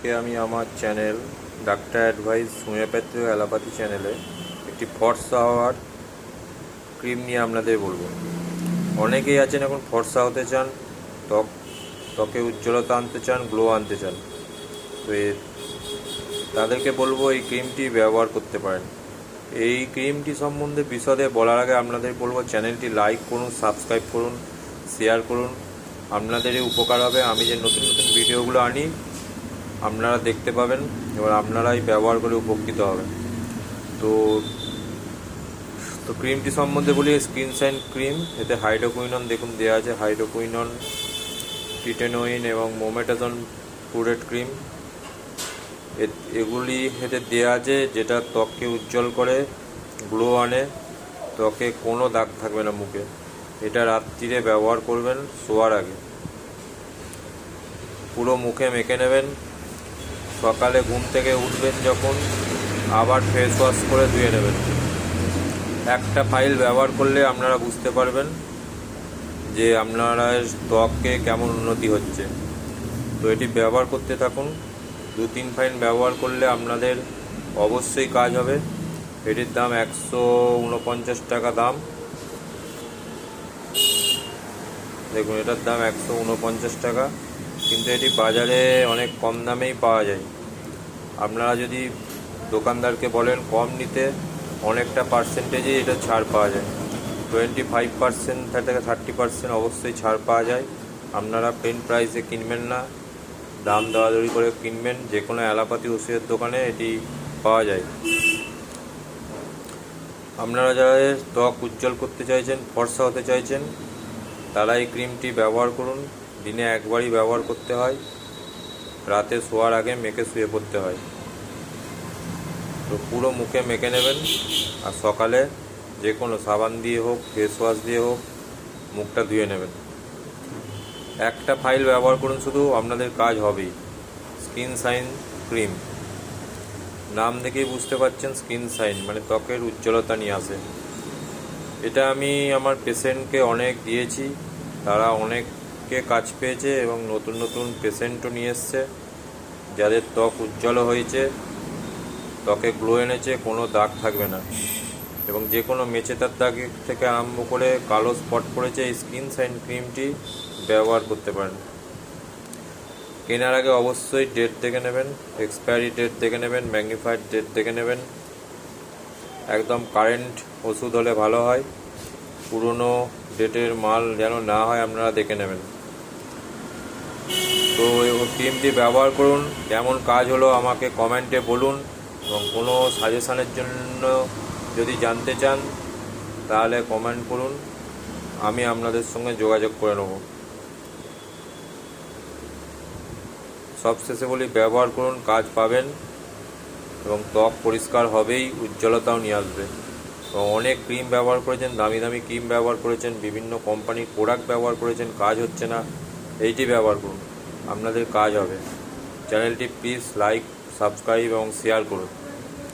আজকে আমি আমার চ্যানেল ডাক্তার অ্যাডভাইস হোমিওপ্যাথি ও অ্যালোপ্যাথি চ্যানেলে একটি ফর্সা হওয়ার ক্রিম নিয়ে আপনাদের বলব। অনেকেই আছেন এখন ফর্সা হতে চান, ত্বক, ত্বকে উজ্জ্বলতা আনতে চান, গ্লো আনতে চান। তো তাদেরকে বলব এই ক্রিমটি ব্যবহার করতে পারেন। এই ক্রিমটি সম্বন্ধে বিশদে বলার আগে আপনাদের বলব, চ্যানেলটি লাইক করুন, সাবস্ক্রাইব করুন, শেয়ার করুন। আপনাদেরই উপকার হবে। আমি যে নতুন নতুন ভিডিওগুলো আনি আপনারা দেখতে পাবেন, এবার আপনারাই ব্যবহার করে উপকৃত হবেন। তো তো ক্রিমটি সম্বন্ধে বলি স্কিন সাইন ক্রিম এতে হাইড্রোকুইনন দেখুন দেওয়া আছে হাইড্রোকুইনন টিটেনোইন এবং মোমেটাজন পুরেট ক্রিম এগুলি এতে দেওয়া আছে, যেটা ত্বককে উজ্জ্বল করে গ্লো আনে, ত্বকে কোনো দাগ থাকবে না মুখে। এটা রাত্রিরে ব্যবহার করবেন, শোয়ার আগে। পুরো মুখে মেখে নেবেন সকালে ঘুম থেকে উঠবেন যখন, আবার ফেস ওয়াশ করে ধুয়ে নেবেন। একটা ফাইল ব্যবহার করলে আপনারা বুঝতে পারবেন যে আপনারা ত্বকে কেমন উন্নতি হচ্ছে। তো এটি ব্যবহার করতে থাকুন। দু তিন ফাইল ব্যবহার করলে আপনাদের অবশ্যই কাজ হবে। এটির দাম একশো উনপঞ্চাশ টাকা দাম। দেখুন, এটার দাম একশো উনপঞ্চাশ টাকা। কিন্তু এটি বাজারে অনেক কম দামেই পাওয়া যায়। আপনারা যদি দোকানদারকে বলেন কম নিতে, অনেকটা পার্সেন্টেজেই এটা ছাড় পাওয়া যায়। টোয়েন্টি ফাইভ পার্সেন্ট থেকে থার্টি পার্সেন্ট অবশ্যই ছাড় পাওয়া যায়। আপনারা পেন প্রাইসে কিনবেন না। দাম দরাদরি করে কিনবেন যে কোনো অ্যালোপ্যাথি ওষুধের দোকানে এটি পাওয়া যায়। আপনারা যারা ত্বক উজ্জ্বল করতে চাইছেন, ফর্সা হতে চাইছেন, তারা এই ক্রিমটি ব্যবহার করুন। দিনে একবারই ব্যবহার করতে হয়। রাতে শোয়ার আগে মেখে শুয়ে পড়তে হয়। তো পুরো মুখে মেখে নেবেন। আর সকালে যে কোনো সাবান দিয়ে হোক ফেস ওয়াশ দিয়ে হোক, মুখটা ধুয়ে নেবেন। একটা ফাইল ব্যবহার করুন, শুধু আপনাদের কাজ হবেই। স্কিন সাইন ক্রিম নাম দেখেই বুঝতে পারছেন স্কিন সাইন মানে ত্বকের উজ্জ্বলতা নিয়ে আসে। এটা আমি আমার পেশেন্টকে অনেক দিয়েছি। তারা অনেককে কাজ পেয়েছে এবং নতুন নতুন পেশেন্টও নিয়ে এসছে। যাদের ত্বক উজ্জ্বল হয়েছে, ত্বকে গ্লো এনেছে, কোনো দাগ থাকবে না। এবং যে কোনো মেচেতার দাগ থেকে আরম্ভ করে কালো স্পট পড়েছে, এই স্কিন সাইন ক্রিমটি ব্যবহার করতে পারেন। কেনার আগে অবশ্যই ডেট দেখে নেবেন, এক্সপায়ারি ডেট দেখে নেবেন, ম্যাগনিফাইড ডেট দেখে নেবেন। একদম কারেন্ট ওষুধ হলে ভালো হয়, পুরনো ডেটের মাল যেন না হয় আপনারা দেখে নেবেন। তো ক্রিমটি ব্যবহার করুন। কেমন কাজ হলো আমাকে কমেন্টে বলুন এবং কোনো সাজেশানের জন্য যদি জানতে চান, তাহলে কমেন্ট করুন। আমি আপনাদের সঙ্গে যোগাযোগ করে নেব। সবশেষে বলি, ব্যবহার করুন, কাজ পাবেন এবং ত্বক পরিষ্কার হবেই, উজ্জ্বলতাও নিয়ে আসবে। এবং অনেক ক্রিম ব্যবহার করেছেন, দামি দামি ক্রিম ব্যবহার করেছেন, বিভিন্ন কোম্পানির প্রোডাক্ট ব্যবহার করেছেন, কাজ হচ্ছে না, এইটি ব্যবহার করুন। আপনাদের কাজ হবে। চ্যানেলটি প্লিজ লাইক সাবস্ক্রাইব এবং শেয়ার করুন।